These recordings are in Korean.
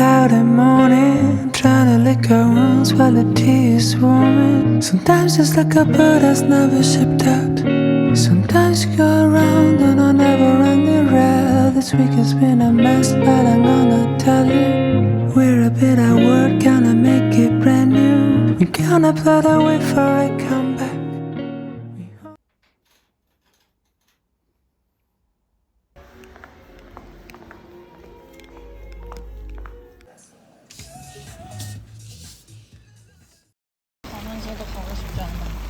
cloudy morning, trying to lick our wounds while the tea is warming. Sometimes it's like a bird that's never shipped out. Sometimes you go around on a never-ending rail. This week has been a mess, but I'm gonna tell you. We're a bit at work, gonna make it brand new. We're gonna play the way for a comeback. 가고 싶지 않아.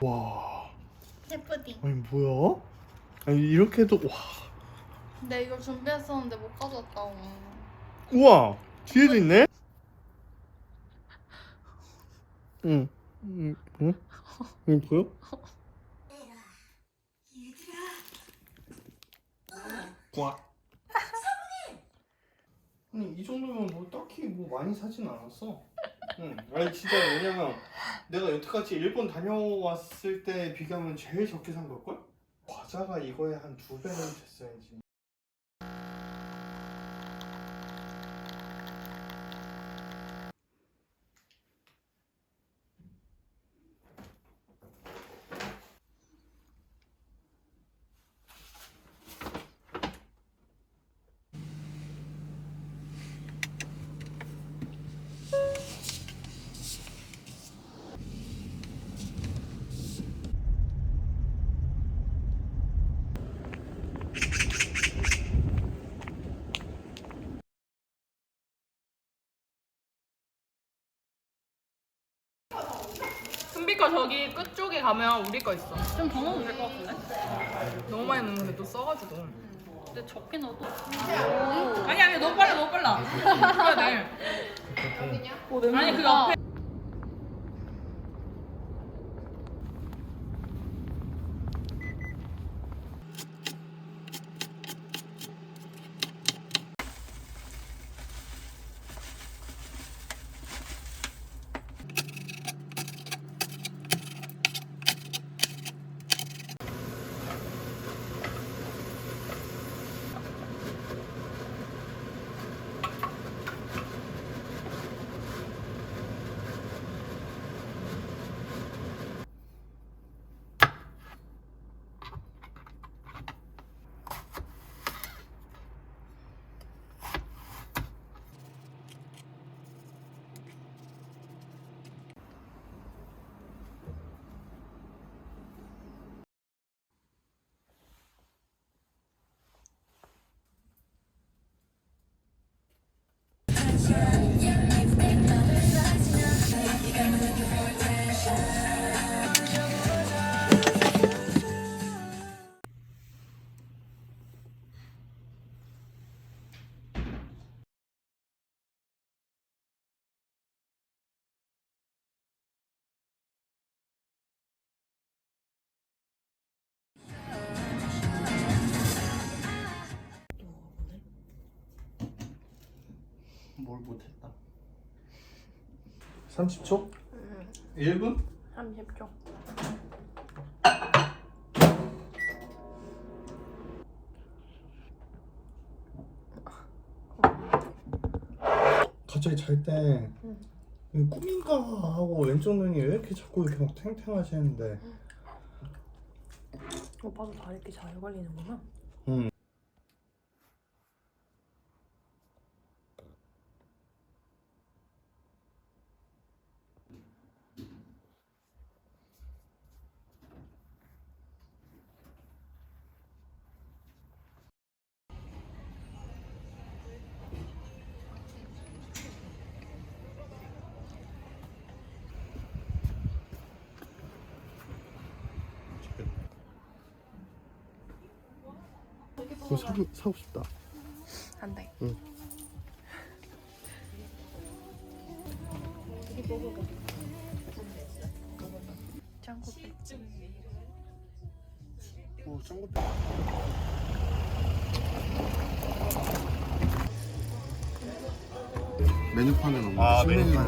와 예쁘디. 아니 뭐야? 아니 이렇게도 와 근데 이걸 준비했었는데 못 가져왔다. 우와 뒤에도 있네? 응 응, 응? 응 보여? 와 아니 이 정도면 뭐 딱히 뭐 많이 사진 않았어 응 아니 진짜 왜냐면 내가 여태까지 일본 다녀왔을 때 비교하면 제일 적게 산 걸걸? 과자가 이거에 한 두 배는 됐어야지 거 저기 끝쪽에 가면 우리 거 있어. 좀 더 넣어도 될 것 같은데? 너무 많이 넣는데 또 써가지고. 근데 적게 넣어도. 아니 아니 너무 빨라 너무 빨라. 그래야 돼. 아니 그 옆에. 뭘 못했다 30초? 1분? 30초. 갑자기 잘때 꿈인가 하고 왼쪽 눈이 왜 이렇게 자꾸 이렇게 막 탱탱하시는데 오빠도 다 이렇게 잘 걸리는구나. 그거 사고, 사고 싶다. 안 돼. 응. 짱구 백 오, 짱구 메뉴판에 없는 아, 메뉴판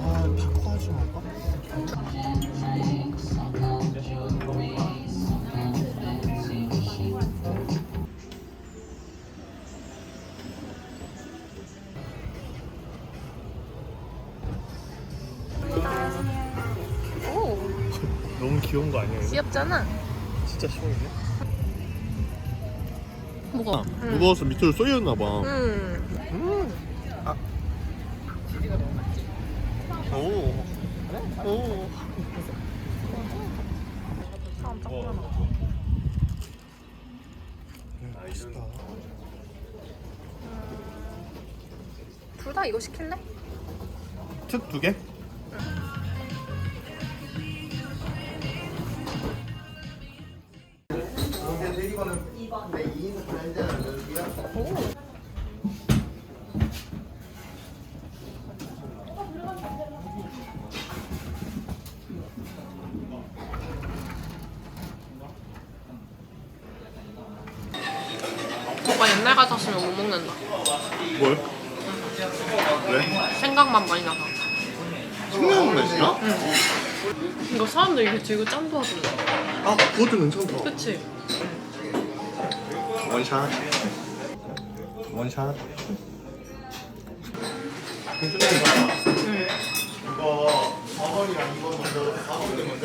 아, 타코 하지 말까? 귀여운 거 아니야? 이거? 귀엽잖아. 진짜 시원해. 무거워. 무거워서 밑으로 쏘였나 봐. 음. 아. 오. 오. 사람 딱 하나. 맛있다. 둘 다 이거 시킬래? 특 두 개? 같았으면 못 먹는다. 뭘? 왜? 생각만 많이 나서. 청양고추야? 이거 사람들 이렇게 들고 짠도 하던데. 아, 그것도 괜찮다. 그치? 원샷. 원샷. 이거 4번이랑 2번 먼저 4번을 먼저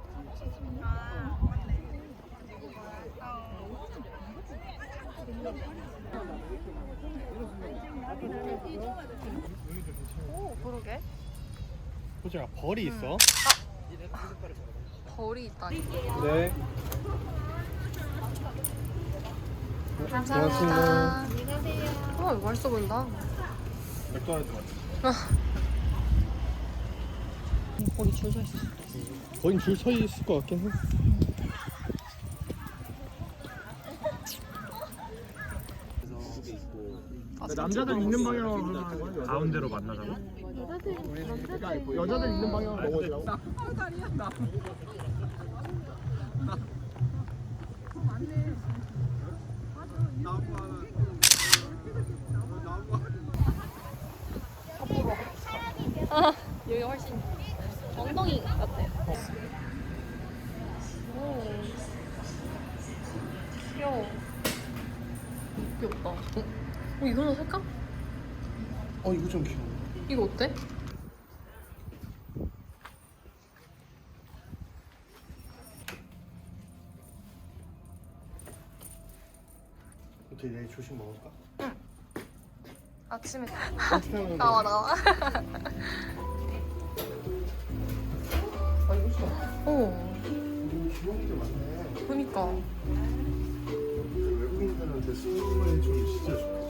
오, 그러게. 호주야, 벌이 있어. 벌이 있다. 네. 감사합니다. 어, 이거 맛있어 보인다. 맥도날드 맞지? 거기 줄 서 있어. 거긴 줄서 있을 것 같긴 해. 남자들 있는 방향으로 하는 거야? 가운데로 만나자고? 여자들 있는 방향으로 먹어주라고? 여기 훨씬 엉덩이 같아요. 오. 귀여워. 귀엽다. 어, 어 이거는 살까? 어 이거 좀 귀여워. 이거 어때? 어떻게 내일 조식 먹을까? 아침에 어떻게 하면 나와 나와. 아 이거 좋아. 어. 너무 귀여운 게 많네. 그니까. 외국인들한테 선물해 주면 진짜 좋아.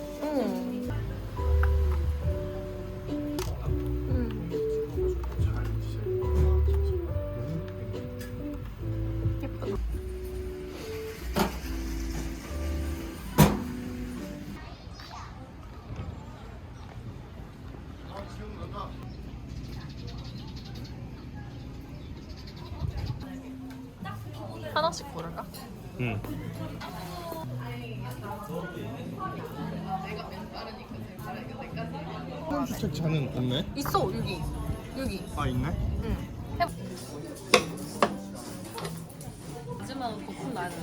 응. 응. 잘 드세요. 예쁘다. 하나씩 고를까? 응. 주택자는 없네? 있어 여기 여기. 아 있네? 응. 해. 하지만 거품 나야 돼.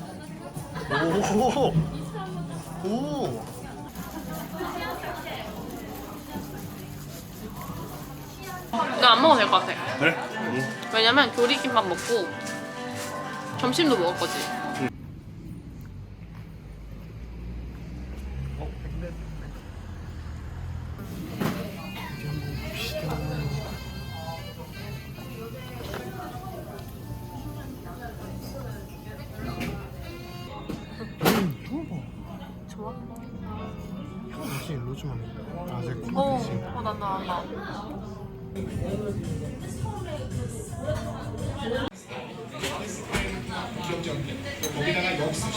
오. 오. 이거 안 먹어도 될 것 같아. 그래? 왜냐면 교리김밥 먹고 점심도 먹을 거지.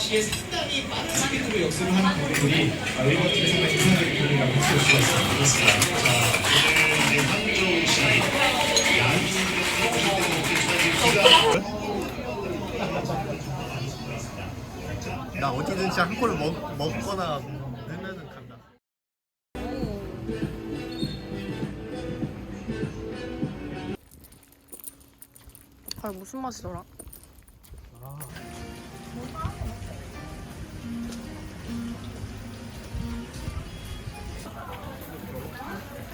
시에 상당히 빠른 스피드로 역습을 하는 분들이 일본 팀의 상당히 인상적인 부분이라고 볼 수 있습니다. 자, 오늘 황정우씨 나 어디든 진짜 한 골을 먹, 먹거나 넣으면은 간다. 아 무슨 맛이더라?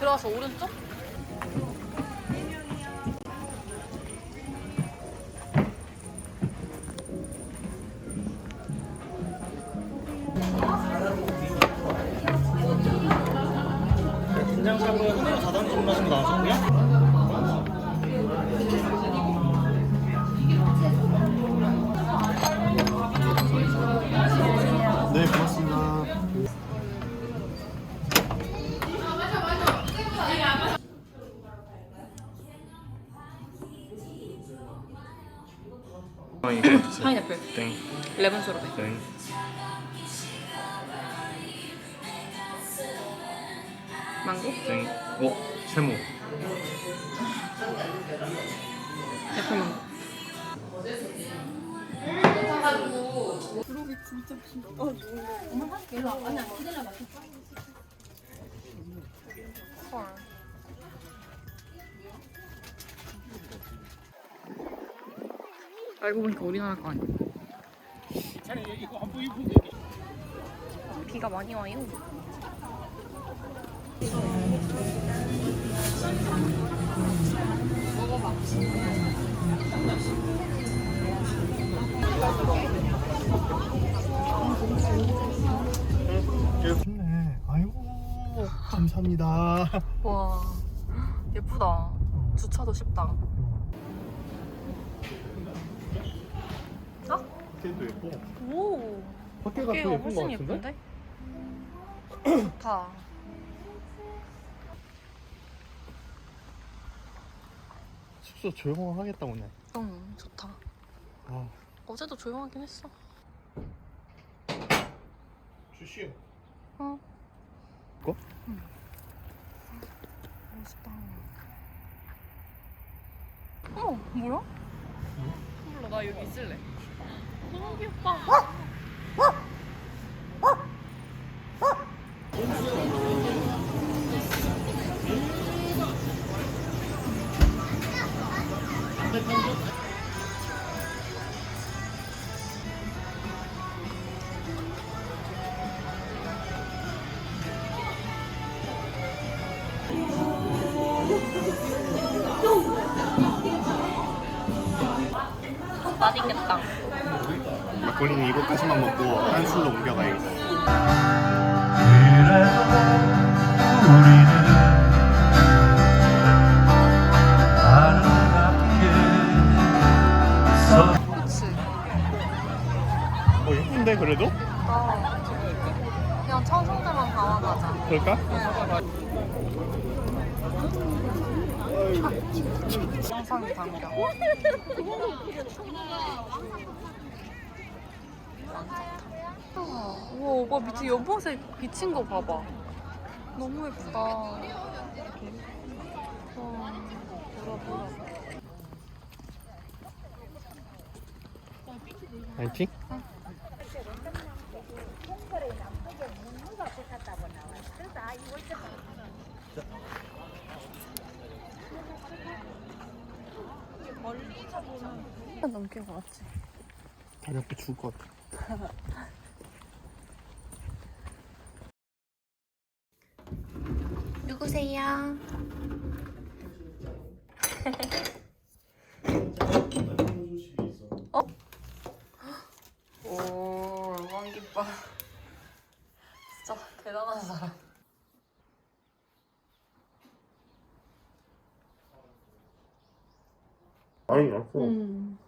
들어가서 오른쪽? 파인애플. 땡. 레몬 소르베. 땡. 망고? 땡. 어? 세모 애플 망고. 헐. 알고 보니까 우리나라 거 아니야? 비가 많이 와요. 좋네 아이고 감사합니다 와 예쁘다. 주차도 쉽다. 어? 걔도 예뻐 오. 밖에가 더 예쁜 거 훨씬 같은데? 예쁜데? 좋다. 숙소 조용하겠다 오늘 응 좋다. 아 어제도 조용하긴 했어. 주시오 어. 거? 응. 멋있다. 어 뭐야? 몰라 나 여기 있을래. 너무 귀엽다. 맛있 그래도? 어. 그냥 청소들만 담아가자. 그럴까? 영상이 담겨. 우와, 오빠 밑에 연보색 비친 거 봐봐. 너무 예쁘다. 와, 보라, 보라. 파이팅? 넘게 걸었지. 다리 아파 죽을 것 같아. 누구세요? 어? 오, 왕깃밥. 진짜 대단한 사람. 아니 났어. 음.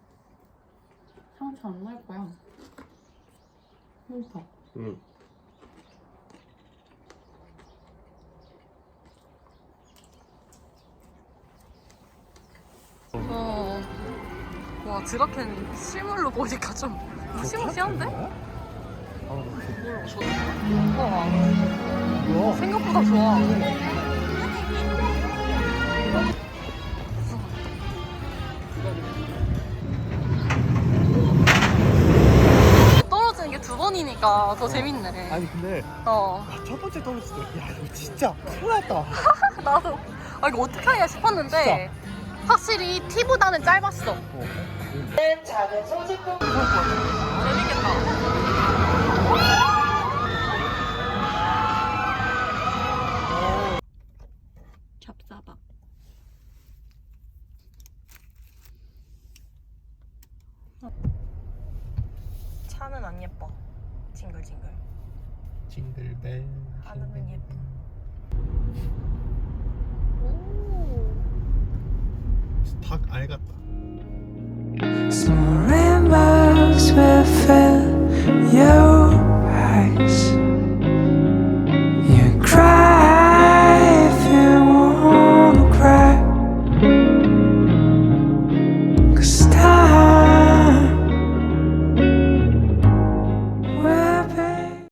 향수 안날 거야. 싫다. 응. 어. 와, 드라켄 실물로 보니까 좀 무시무시한데? 우와. 생각보다 좋아. 떨어지는 게 두 번이니까 더 재밌네. 아니 근데 어. 첫 번째 떨어졌을 때, 야 이거 진짜 큰일 났다. 나도 아 이거 어떻게 하냐 싶었는데 확실히 티보다는 짧았어. 재밌겠다. 산은 안 예뻐. 징글징글. 징글벨. 하늘은 예뻐. 닭 알 같다. Small rainbows will fill your